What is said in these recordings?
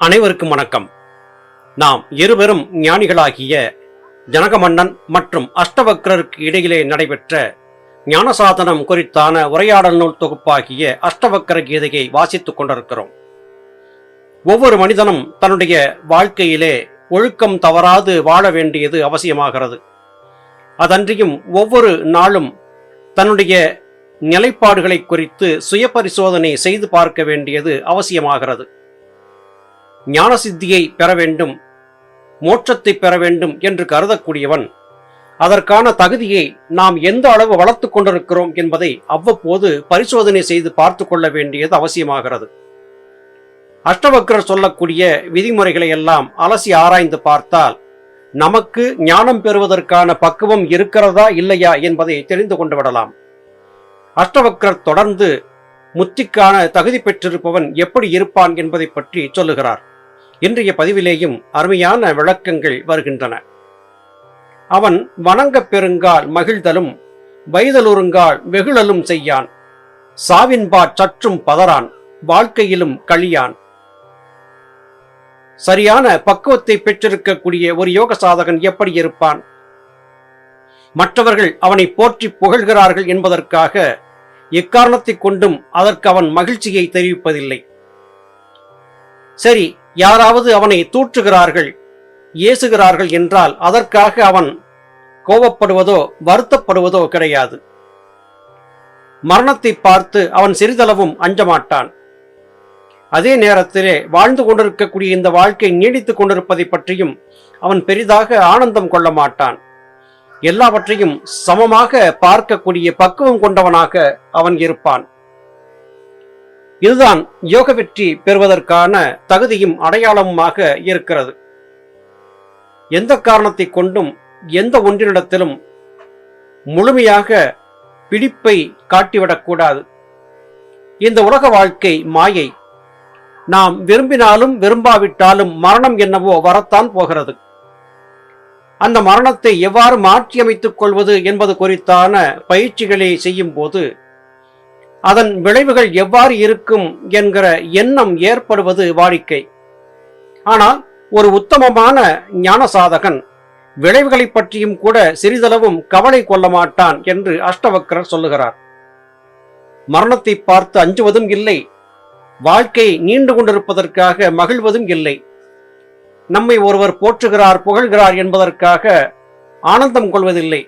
அனைவருக்கும் வணக்கம். நாம் இருவரும் ஞானிகளாகிய ஜனகமன்னன் மற்றும் அஷ்டவக்ரருக்கு இடையிலே நடைபெற்ற ஞானசாதனம் குறித்தான உரையாடல் நூல் தொகுப்பாகிய அஷ்டவக்கர கீதையை வாசித்துக் கொண்டிருக்கிறோம். ஒவ்வொரு மனிதனும் தன்னுடைய வாழ்க்கையிலே ஒழுக்கம் தவறாது வாழ வேண்டியது அவசியமாகிறது. அதன்றியும் ஒவ்வொரு நாளும் தன்னுடைய நிலைப்பாடுகளை குறித்து சுய பரிசோதனை செய்து பார்க்க வேண்டியது அவசியமாகிறது. ஞான சித்தியை பெற வேண்டும் மோட்சத்தை பெற வேண்டும் என்று கருதக்கூடியவன் அதற்கான தகுதியை நாம் எந்த அளவு வளர்த்துக் கொண்டிருக்கிறோம் என்பதை அவ்வப்போது பரிசோதனை செய்து பார்த்து கொள்ள வேண்டியது அவசியமாகிறது. அஷ்டவக்கரர் சொல்லக்கூடிய விதிமுறைகளை எல்லாம் அலசி ஆராய்ந்து பார்த்தால் நமக்கு ஞானம் பெறுவதற்கான பக்குவம் இருக்கிறதா இல்லையா என்பதை தெரிந்து கொண்டு விடலாம். அஷ்டவக்கரர் தொடர்ந்து முத்திக்கான தகுதி பெற்றிருப்பவன் எப்படி இருப்பான் என்பதை பற்றி சொல்லுகிறார். இன்றைய பதிவிலேயும் அருமையான விளக்கங்கள் வருகின்றன. அவன் வணங்கப் பெருங்கால் மகிழ்தலும் வைதலுறுங்கால் வெகுழலும் செய்யான். சாவின்பா சற்றும் பதறான் வாழ்க்கையிலும் கழியான். சரியான பக்குவத்தை பெற்றிருக்கக்கூடிய ஒரு யோக சாதகன் எப்படி இருப்பான்? மற்றவர்கள் அவனை போற்றி புகழ்கிறார்கள் என்பதற்காக எக்காரணத்தை கொண்டும் அதற்கு அவன் மகிழ்ச்சியை தெரிவிப்பதில்லை. சரி யாராவது அவனை தூற்றுகிறார்கள் ஏசுகிறார்கள் என்றால் அதற்காக அவன் கோபப்படுவதோ வருத்தப்படுவதோ கிடையாது. மரணத்தை பார்த்து அவன் சிறிதளவும் அஞ்சமாட்டான். அதே நேரத்திலே வாழ்ந்து கொண்டிருக்கக்கூடிய இந்த வாழ்க்கை நீடித்துக் கொண்டிருப்பதை பற்றியும் அவன் பெரிதாக ஆனந்தம் கொள்ள மாட்டான். எல்லாவற்றையும் சமமாக பார்க்கக்கூடிய பக்குவம் கொண்டவனாக அவன் இருப்பான். இதுதான் யோக வெற்றி பெறுவதற்கான தகுதியும் அடையாளமுமாக இருக்கிறது. எந்த காரணத்தை கொண்டும் எந்த ஒன்றினிடத்திலும் முழுமையாக பிடிப்பை காட்டிவிடக்கூடாது இந்த உலக வாழ்க்கை மாயை. நாம் விரும்பினாலும் விரும்பாவிட்டாலும் மரணம் என்னவோ வரத்தான் போகிறது. அந்த மரணத்தை எவ்வாறு மாற்றியமைத்துக் கொள்வது என்பது குறித்தான பயிற்சிகளை செய்யும் போது அதன் விளைவுகள் எவ்வாறு இருக்கும் என்கிற எண்ணம் ஏற்படுவது வாடிக்கை. ஆனால் ஒரு உத்தமமான ஞான சாதகன் விளைவுகளை பற்றியும் கூட சிறிதளவும் கவலை கொள்ள மாட்டான் என்று அஷ்டவக்கரர் சொல்லுகிறார். மரணத்தை பார்த்து அஞ்சுவதும் இல்லை. வாழ்க்கை நீண்டு கொண்டிருப்பதற்காக மகிழ்வதும் இல்லை. நம்மை ஒருவர் போற்றுகிறார் புகழ்கிறார் என்பதற்காக ஆனந்தம் கொள்வதில்லை.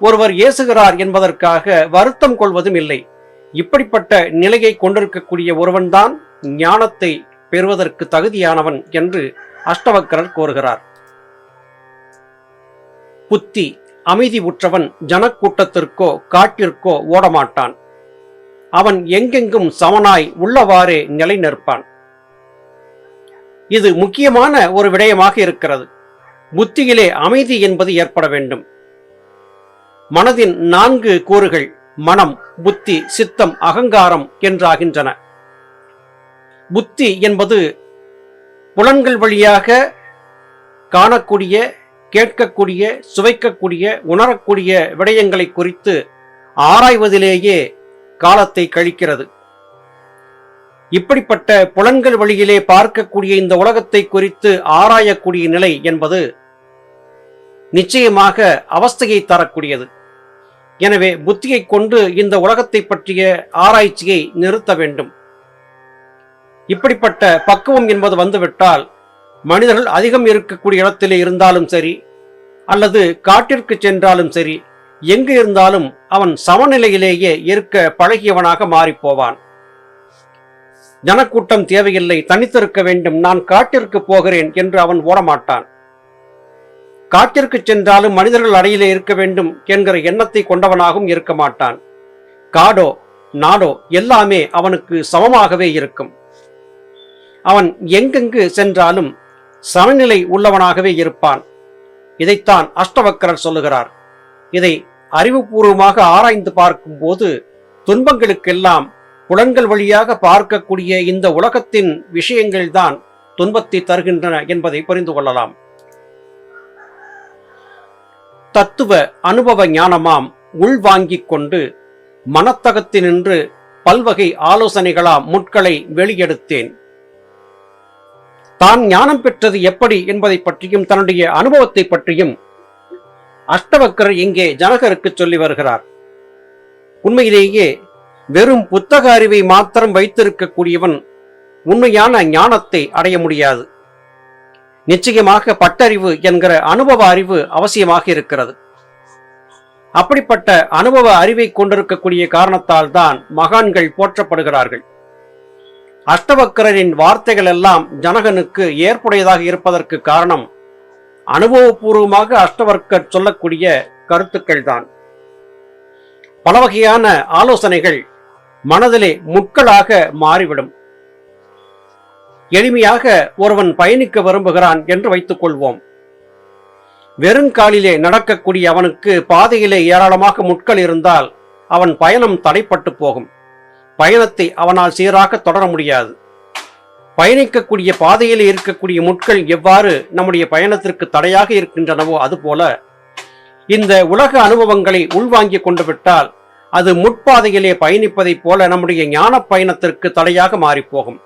ஒருவர் ஏசுகிறார் என்பதற்காக வருத்தம் கொள்வதும் இல்லை. இப்படிப்பட்ட நிலையை கொண்டிருக்கக்கூடிய ஒருவன்தான் ஞானத்தை பெறுவதற்கு தகுதியானவன் என்று அஷ்டவக்கரர் கோருகிறார் புத்தி அமைதி உற்றவன் ஜனக்கூட்டத்திற்கோ காட்டிற்கோ ஓடமாட்டான். அவன் எங்கெங்கும் சமனாய் உள்ளவாறே நிலை நிற்பான் இது முக்கியமான ஒரு விடயமாக இருக்கிறது. புத்தியிலே அமைதி என்பது ஏற்பட வேண்டும். மனதின் நான்கு கூறுகள் மனம் புத்தி சித்தம் அகங்காரம் என்றாகின்றன. புத்தி என்பது புலன்கள் வழியாக காணக்கூடிய கேட்கக்கூடிய சுவைக்கக்கூடிய உணரக்கூடிய விடயங்களை குறித்து ஆராய்வதிலேயே காலத்தை கழிக்கிறது. இப்படிப்பட்ட புலன்கள் வழியிலே பார்க்கக்கூடிய இந்த உலகத்தை குறித்து ஆராயக்கூடிய நிலை என்பது நிச்சயமாக அவஸ்தையை தரக்கூடியது. எனவே புத்தியை கொண்டு இந்த உலகத்தை பற்றிய ஆராய்ச்சியை நிறுத்த வேண்டும். இப்படிப்பட்ட பக்குவம் என்பது வந்துவிட்டால் மனிதர்கள் அதிகம் இருக்கக்கூடிய இடத்திலே இருந்தாலும் சரி அல்லது காட்டிற்கு சென்றாலும் சரி எங்கு இருந்தாலும் அவன் சமநிலையிலேயே இருக்க பழகியவனாக மாறிப்போவான். ஜனக்கூட்டம் தேவையில்லை தனித்திருக்க வேண்டும் நான் காட்டிற்கு போகிறேன் என்று அவன் ஓடமாட்டான். காட்டிற்கு சென்றாலும் மனிதர்கள் அடையிலே இருக்க வேண்டும் என்கிற எண்ணத்தை கொண்டவனாகவும் இருக்க மாட்டான். காடோ நாடோ எல்லாமே அவனுக்கு சமமாகவே இருக்கும். அவன் எங்கெங்கு சென்றாலும் சமநிலை உள்ளவனாகவே இருப்பான். இதைத்தான் அஷ்டவக்கரர் சொல்லுகிறார். இதை அறிவுபூர்வமாக ஆராய்ந்து பார்க்கும்போது துன்பங்களுக்கெல்லாம் புலன்கள் வழியாக பார்க்கக்கூடிய இந்த உலகத்தின் விஷயங்கள்தான் துன்பத்தை தருகின்றன என்பதை புரிந்து கொள்ளலாம். தத்துவ அனுபவ ஞானமாம் உள்வாங்கிக் கொண்டு மனத்தகத்தினின்று பல்வகை ஆலோசனைகளாம் முட்களை வெளியெடுத்தேன். தான் ஞானம் பெற்றது எப்படி என்பதை பற்றியும் தன்னுடைய அனுபவத்தை பற்றியும் அஷ்டவக்கர் இங்கே ஜனகருக்கு சொல்லி வருகிறார். உண்மையிலேயே வெறும் புத்தக அறிவை மாத்திரம் வைத்திருக்கக்கூடியவன் உண்மையான ஞானத்தை அடைய முடியாது. நிச்சயமாக பட்டறிவு என்கிற அனுபவ அறிவு அவசியமாக இருக்கிறது. அப்படிப்பட்ட அனுபவ அறிவை கொண்டிருக்கக்கூடிய காரணத்தால் தான் மகான்கள் போற்றப்படுகிறார்கள். அஷ்டவக்கரின் வார்த்தைகள் எல்லாம் ஜனகனுக்கு ஏற்புடையதாக இருப்பதற்கு காரணம் அனுபவபூர்வமாக அஷ்டவர்க்கர் சொல்லக்கூடிய கருத்துக்கள் தான் பல வகையான ஆலோசனைகள் மனதிலே முட்களாக மாறிவிடும். எளிமையாக ஒருவன் பயணிக்க விரும்புகிறான் என்று வைத்துக் கொள்வோம் வெறுங்காலிலே நடக்கக்கூடிய அவனுக்கு பாதையிலே ஏராளமாக முட்கள் இருந்தால் அவன் பயணம் தடைப்பட்டு போகும். பயணத்தை அவனால் சீராக தொடர முடியாது. பயணிக்கக்கூடிய பாதையில் இருக்கக்கூடிய முட்கள் எவ்வாறு நம்முடைய பயணத்திற்கு தடையாக இருக்கின்றனவோ அதுபோல இந்த உலக அனுபவங்களை உள்வாங்கிக் கொண்டு விட்டால் அது முட்பாதையிலே பயணிப்பதைப் போல நம்முடைய ஞான பயணத்திற்கு தடையாக மாறிப்போகும்.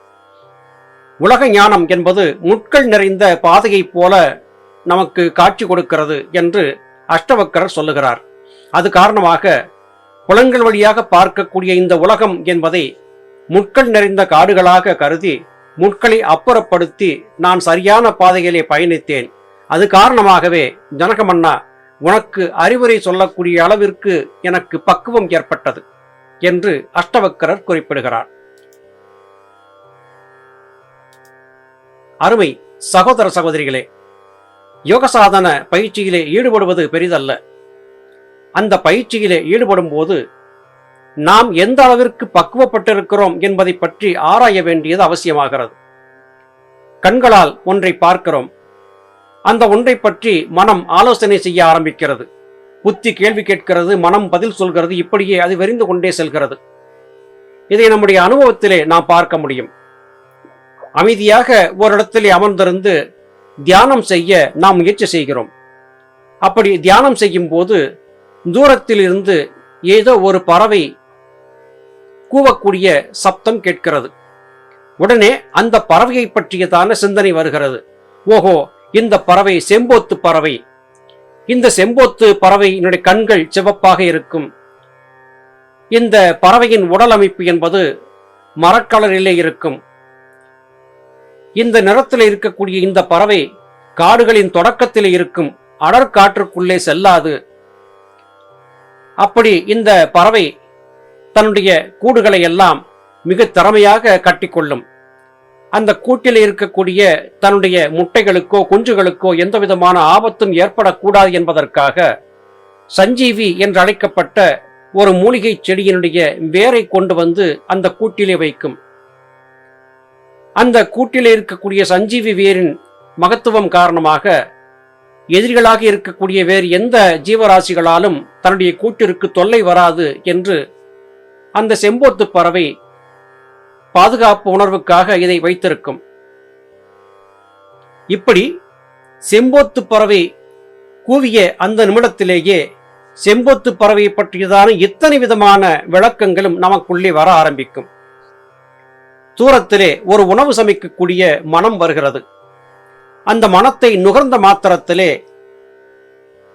உலக ஞானம் என்பது முட்கள் நிறைந்த பாதையைப் போல நமக்கு காட்சி கொடுக்கிறது என்று அஷ்டவக்கரர் சொல்லுகிறார். அது காரணமாக புலங்கள் வழியாக பார்க்கக்கூடிய இந்த உலகம் என்பதை முட்கள் நிறைந்த காடுகளாக கருதி முட்களை அப்புறப்படுத்தி நான் சரியான பாதையிலே பயணித்தேன். அது காரணமாகவே ஜனகமன்னா உனக்கு அறிவுரை சொல்லக்கூடிய அளவிற்கு எனக்கு பக்குவம் ஏற்பட்டது என்று அஷ்டவக்கரர் குறிப்பிடுகிறார். அருமை சகோதர சகோதரிகளே யோகசாதன பயிற்சியிலே ஈடுபடுவது பெரிதல்ல. அந்த பயிற்சியிலே ஈடுபடும் போது நாம் எந்த அளவிற்கு பக்குவப்பட்டிருக்கிறோம் என்பதை பற்றி ஆராய வேண்டியது அவசியமாகிறது. கண்களால் ஒன்றை பார்க்கிறோம். அந்த ஒன்றை பற்றி மனம் ஆலோசனை செய்ய ஆரம்பிக்கிறது. புத்தி கேள்வி கேட்கிறது மனம் பதில் சொல்கிறது இப்படியே அது விரிந்து கொண்டே செல்கிறது. இதை நம்முடைய அனுபவத்திலே நாம் பார்க்க முடியும். அமைதியாக ஓரிடத்திலே அமர்ந்திருந்து தியானம் செய்ய நாம் முயற்சி செய்கிறோம். அப்படி தியானம் செய்யும் போது தூரத்தில் இருந்து ஏதோ ஒரு பறவை கூவக்கூடிய சப்தம் கேட்கிறது. உடனே அந்த பறவையை பற்றியதான சிந்தனை வருகிறது. ஓஹோ இந்த பறவை செம்போத்து பறவை. இந்த செம்போத்து பறவையினுடைய கண்கள் சிவப்பாக இருக்கும். இந்த பறவையின் உடல் அமைப்பு என்பது மரக்கலரிலே இருக்கும். இந்த நிறத்தில் இருக்கக்கூடிய இந்த பறவை காடுகளின் தொடக்கத்தில் இருக்கும் அடர் காற்றுக்குள்ளே செல்லாது. அப்படி இந்த பறவை தன்னுடைய கூடுகளை எல்லாம் மிக திறமையாக கட்டிக்கொள்ளும். அந்த கூட்டில் இருக்கக்கூடிய தன்னுடைய முட்டைகளுக்கோ குஞ்சுகளுக்கோ எந்த விதமான ஆபத்தும் ஏற்படக்கூடாது என்பதற்காக சஞ்சீவி என்று அழைக்கப்பட்ட ஒரு மூலிகை செடியினுடைய வேரை கொண்டு வந்து அந்த கூட்டிலே வைக்கும். அந்த கூட்டிலே இருக்கக்கூடிய சஞ்சீவி வேரின் மகத்துவம் காரணமாக எதிரிகளாக இருக்கக்கூடிய வேறு எந்த ஜீவராசிகளாலும் தன்னுடைய கூட்டிற்கு தொல்லை வராது என்று அந்த செம்போத்து பறவை பாதுகாப்பு உணர்வுக்காக இதை வைத்திருக்கும். இப்படி செம்போத்து பறவை கூவிய அந்த நிமிடத்திலேயே செம்போத்து பறவை பற்றியதான இத்தனை விதமான விளக்கங்களும் நமக்குள்ளே வர ஆரம்பிக்கும். தூரத்திலே ஒரு உணவு சமைக்கக்கூடிய மனம் வருகிறது. அந்த மனத்தை நுகர்ந்த மாத்திரத்திலே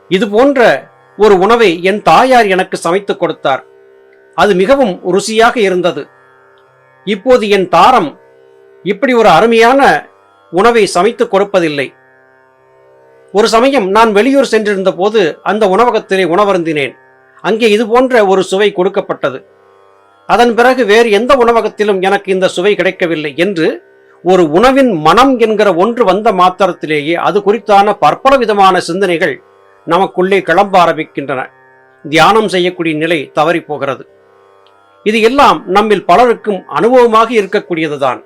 இது போன்ற ஒரு உணவை என் தாயார் எனக்கு சமைத்துக் கொடுத்தார். அது மிகவும் ருசியாக இருந்தது. இப்போது என் தாரம் இப்படி ஒரு அருமையான உணவை சமைத்துக் கொடுப்பதில்லை. ஒரு சமயம் நான் வெளியூர் சென்றிருந்த போது அந்த உணவகத்திலே உணவருந்தினேன். அங்கே இது போன்ற ஒரு சுவை கொடுக்கப்பட்டது. அதன் பிறகு வேறு எந்த உணவகத்திலும் எனக்கு இந்த சுவை கிடைக்கவில்லை என்று ஒரு உணவின் மனம் என்கிற ஒன்று வந்த மாத்திரத்திலேயே அது குறித்தான பற்பல விதமான சிந்தனைகள் நமக்குள்ளே கிளம்ப ஆரம்பிக்கின்றன. தியானம் செய்யக்கூடிய நிலை தவறி போகிறது இது எல்லாம் நம்மில் பலருக்கும் அனுபவமாக இருக்கக்கூடியதுதான்.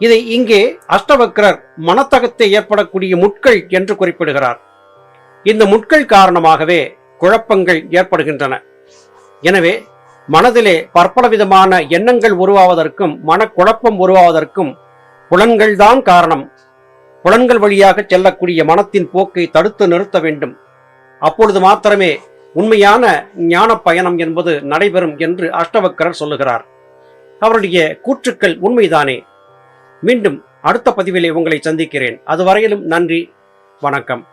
இதை இங்கே அஷ்டவக்ரர் மனத்தகத்தை ஏற்படக்கூடிய முட்கள் என்று குறிப்பிடுகிறார். இந்த முட்கள் காரணமாகவே குழப்பங்கள் ஏற்படுகின்றன. எனவே மனதிலே பற்பல விதமான எண்ணங்கள் உருவாவதற்கும் மனக்குழப்பம் உருவாவதற்கும் புலன்கள்தான் காரணம். புலன்கள் வழியாக செல்லக்கூடிய மனத்தின் போக்கை தடுத்து நிறுத்த வேண்டும். அப்பொழுது மாத்திரமே உண்மையான ஞான பயணம் என்பது நடைபெறும் என்று அஷ்டவக்கரர் சொல்லுகிறார். அவருடைய கூற்றுக்கள் உண்மைதானே? மீண்டும் அடுத்த பதிவிலே உங்களை சந்திக்கிறேன். அதுவரையிலும் நன்றி வணக்கம்.